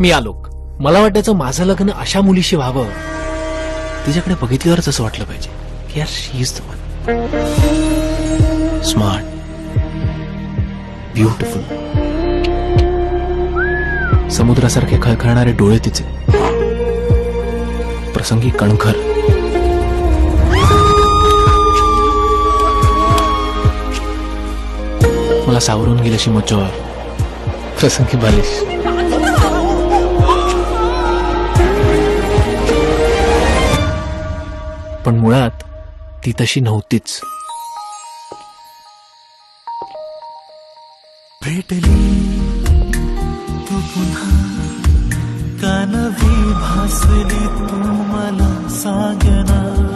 मी आलोक. मला वाटायचं माझं लग्न अशा मुलीशी व्हावं. तिच्याकडे बघितल्यावरच असं वाटलं पाहिजे की यार she is the one. Smart beautiful समुद्रासारखे खळखळणारे डोळे तिचे. प्रसंगी कणखर. मला सावरून गेल्याशी मज्जा प्रसंगी बालिश. पण मुळात ती तशी नव्हतीच. भेटली तू पुन्हा. कानवी भासली तू मला सांगना